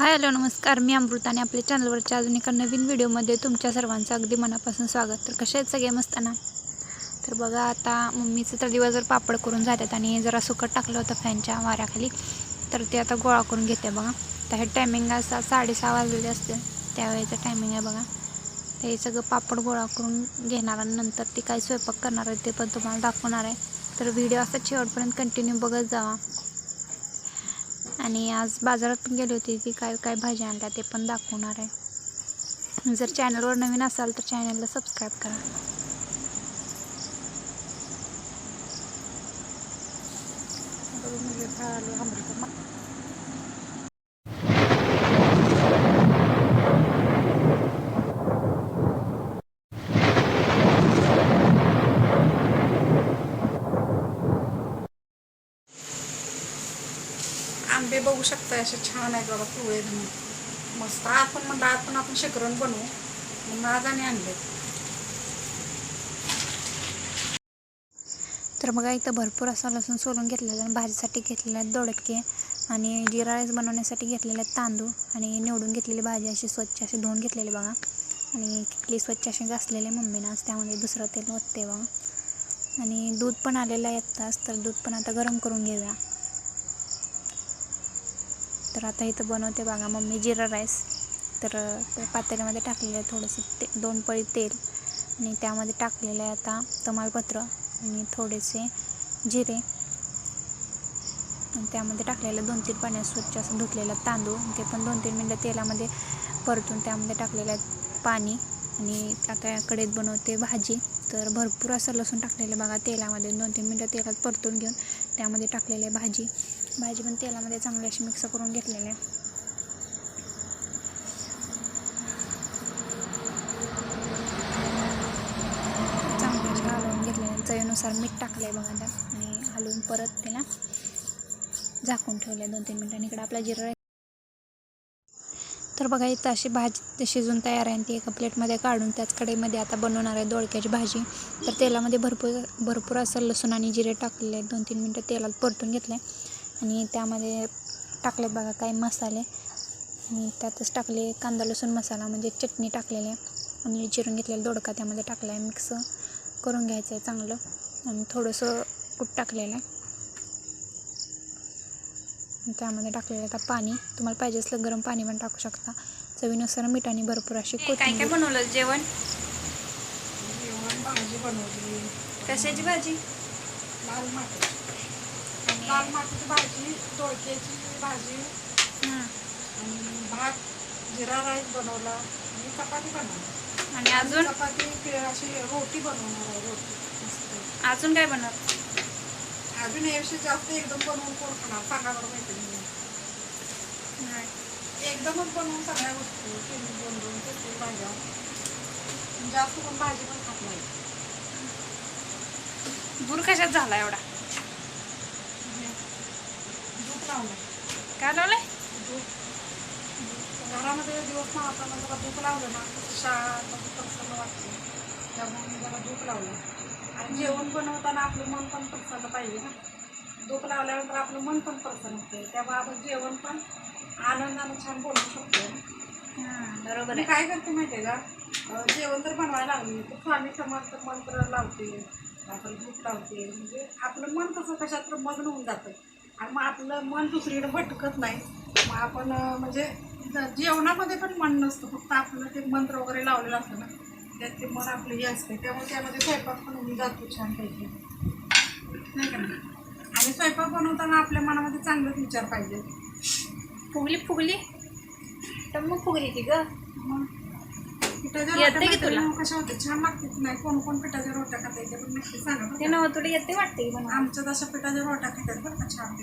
Hi hello नमस्कार. मी अमृता आणि आपल्या चॅनलवरच्या अजून एका नवीन व्हिडिओमध्ये तुमच्या सर्वांचं अगदी मनापासून स्वागत. तर कसे आहेत सगळे मस्त ना? तर बघा आता मम्मीचं तर दिवस जर पापड करून जातात आणि जरा सुकट टाकलं होतं फॅनच्या वाऱ्याखाली तर ते आता गोळा करून घेते बघा. तर हे टायमिंग असा साडेसहा वाजलेले असते त्यावेळेचं टायमिंग आहे बघा. ते हे सगळं पापड गोळा करून घेणार आणि नंतर ती काय स्वयंपाक करणार आहे ते पण तुम्हाला दाखवणार आहे. तर व्हिडिओ असा शेवटपर्यंत कंटिन्यू बघत जावा. आणि आज बाजारात पण गेली होती की काय काय भाज्या आणल्या ते पण दाखवणार आहे. जर चॅनलवर नवीन असाल तर चॅनलला सबस्क्राईब करा. आंबे बघू शकता असे छान आहेत बाबा पिवळे एकदम. मस्त आज पण म्हणलं आज पण आपण शिकरण बनवू. म्हणून आज आणि आणले तर बघा इथं भरपूर असा लसूण सोलून घेतलेला आहे आणि भाजीसाठी घेतलेले आहेत दोडके आणि जिरा राईस बनवण्यासाठी घेतलेले आहेत तांदूळ आणि निवडून घेतलेली भाजी अशी स्वच्छ अशी धुवून घेतलेली बघा. आणि किटली स्वच्छ अशी घासलेली मम्मीनं आज त्यामध्ये दुसरं तेल ओतते बघा. आणि दूध पण आलेलं आहे आत्ताच तर दूध पण आता गरम करून घेऊया. तर आता इथं बनवते बघा मम्मी जिरा राईस. तर ते पातेल्यामध्ये टाकलेलं आहे थोडंसं ते दोन पळी तेल आणि त्यामध्ये टाकलेलं आहे आता तमालपत्र आणि थोडेसे जिरे. आणि त्यामध्ये टाकलेलं दोन तीन पाण्यात स्वच्छ असं धुतलेलं तांदूळ. ते पण दोन तीन मिनटं तेलामध्ये परतून त्यामध्ये टाकलेलं आहे पाणी. आणि आता कढईत बनवते भाजी. तर भरपूर असं लसूण टाकलेलं बघा तेलामध्ये. दोन तीन मिनटं तेलात परतून घेऊन त्यामध्ये टाकलेलं आहे भाजी. भाजी पण तेलामध्ये चांगली अशी मिक्स करून घेतलेली. आहे चवीनुसार मीठ टाकलं आहे बघा त्या आणि हलवून परत त्याला झाकून ठेवलं आहे दोन तीन मिनटांनी. इकडे आपला जिरा तर बघा इथं अशी भाजी शिजून तयार आहे ती एका प्लेटमध्ये काढून त्याच कढईमध्ये आता बनवणार आहे दोडक्याची भाजी. तर तेलामध्ये भरपूर भरपूर असं लसूण आणि जिरे टाकलेले आहेत. दोन तीन मिनटं तेलात परतून घेतले आणि त्यामध्ये टाकले बघा काही मसाले. आणि त्यातच टाकले कांदा लसूण मसाला म्हणजे चटणी टाकलेली आहे. आणि चिरून घेतलेला दोडका त्यामध्ये टाकला आहे. मिक्स करून घ्यायचं आहे चांगलं. आणि थोडंसं कूट टाकलेलं आहे. त्यामध्ये टाकलेलं आता पाणी. तुम्हाला पाहिजे असलं गरम पाणी पण टाकू शकता. चवीनुसार मीठ भरपूर अशी काय काय बनवलं? जेवण? जेवण भाजी बनवली. कशाची भाजी? लाल माती लाल मातीची भाजी दोडक्याची भाजी. आणि भात जिरा राईस बनवला आणि चपाती बनवली. आणि अजून? चपाती अशी रोटी बनवणार आहे रोटी. अजून काय बनव? अजून याविषयी जास्त एकदम बनवून कोण खाणार? सांगा बरं माहिती एकदमच बनवून सगळ्या गोष्टी दोन दोन तीन भाज्या. जास्त पण भाजी पण खात नाही. दूर कशात झाला एवढा दूध लावलं काय लावलंय? घरामध्ये दिवस ना आपण जरा दूध लावलं ना असं प्रसन्न वाटतं. त्यामुळे मी जरा दूध लावलं. आणि जेवण बनवताना आपलं मन पण प्रसन्न पाहिजे ना. दूध लावल्यानंतर आपलं मन पण प्रसन्न होते. त्यामुळे आपण जेवण पण आनंदाने छान बनवू शकतो. बरोबर आहे. काय करते माहिती आहे का जेवण जर बनवायला लागली. तर स्वामी समर्थ मंत्र लावते आपण धूप लावते. म्हणजे आपलं मन कसं कशात तर मग्न होऊन जातं. आणि मग आपलं मन दुसरीकडे भटकत नाही. मग आपण म्हणजे जेवणामध्ये पण मन नसतं. फक्त आपलं ते मंत्र वगैरे लावलेलं असतं ना त्यात ते मन आपलं हे असते त्यामुळे त्यामध्ये स्वयंपाक पण होऊन जातो छानपैकी नाही का? नाही आणि स्वयंपाक बनवताना आपल्या मनामध्ये चांगलेच विचार पाहिजे फुगली फुगली. तर मग फुगली ती ग. मग? पिठाच्या येते की तुला? कशा छान लागतात नाही? कोण कोण पिठाच्या रोट्या खाता येते पण नक्की सांगा बरं ते का. नव्ह तुला येते वाटते की आमच्यात अशा पिठाच्या रोट्या खातात बरं का छान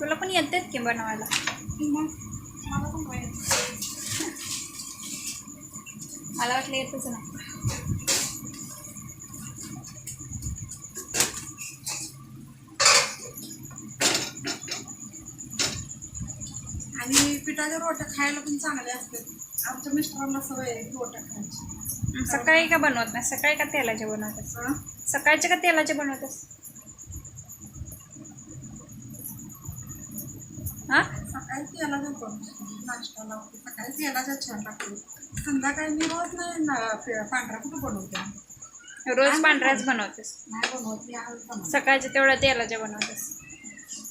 तुला पण येतेच की बनवायला? मग मला पण मला वाटलं येतच ना. आणि पिठाच्या रोट्या खायला पण चांगल्या असतात. आमच्या मिस्टरांना सवय आहे रोट्या खायची. सकाळी का बनवत नाही? सकाळी का तेलाचे बनवतेस हं? सकाळचे का तेलाचे बनवतेस हा? सकाळी तेलाचा बनवतो. नाश्ता लावते. सकाळी तेलाचा छान संध्याकाळी मी रोज नाही पांढरा कुठं बनवते? रोज पांढऱ्याच बनवतेस. नाही बनवत बनवते. सकाळच्या तेवढ्या तेलाच्या बनवतेस.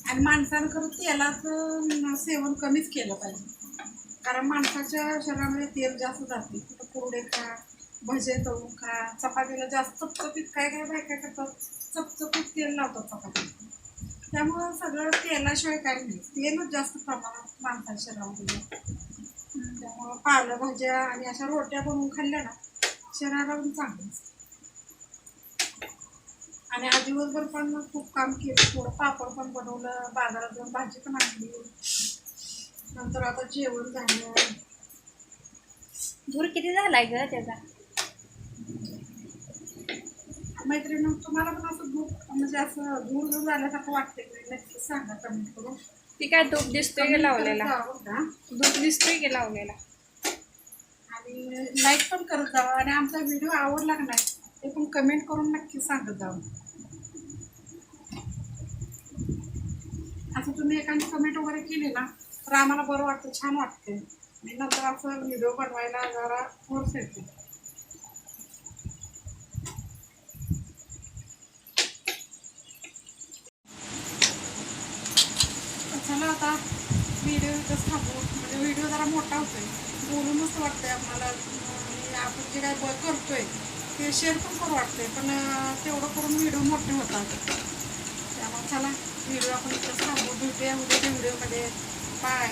आणि माणसानं खरं तेलाचं सेवन कमीच केलं पाहिजे. कारण माणसाच्या शरीरामध्ये तेल जास्त जाते. कुठं कुरडे खा भजे तळून खा चपातीला जास्त चपचपीत काय काय बायका करतात? चपचपीत तेल लावतात चपातीला त्यामुळं सगळं तेलाशिवाय काही नाही. तेलच जास्त प्रमाणात माणसाच्या शरीरामध्ये त्यामुळं पालेभाज्या आणि अशा रोट्या बनवून खाल्ल्या ना शरीराला पण चांगलं असतं. आणि आज दिवसभर पण खूप काम केलं. थोडं पापड पण बनवलं बाजारात जाऊन भाजी पण आणली. नंतर आता जेवण झालं. धूर किती झालाय ग त्याचा? मैत्रिणी तुम्हाला पण असं दूध म्हणजे असं दूर दूर झाल्यासारखं वाटते की? नक्की सांगा कमेंट करून. ती काय धूप दिसतोय की लावलेला? का? धूप दिसतोय की लावलेला? आणि लाईक पण करत जावं आणि आमचा व्हिडिओ आवडला का नाही? ते पण कमेंट करून नक्की सांगत जाऊ असं तुम्ही एखादी कमेंट वगैरे केली ना तर आम्हाला बरं वाटतं छान वाटते मी नंतर असं व्हिडिओ बनवायला जरा फोर्स येते चला आता व्हिडिओ इथंच थांबू. म्हणजे व्हिडिओ जरा मोठा होतोय. बोलूनच वाटतंय आम्हाला आपण जे काय करतोय ते शेअर पण करू वाटते पण तेवढं करून व्हिडिओ मोठे होतात. त्यामुळे चला व्हिडिओ आपण इथंच थांबू. भेटूया उद्याच्या व्हिडिओमध्ये बाय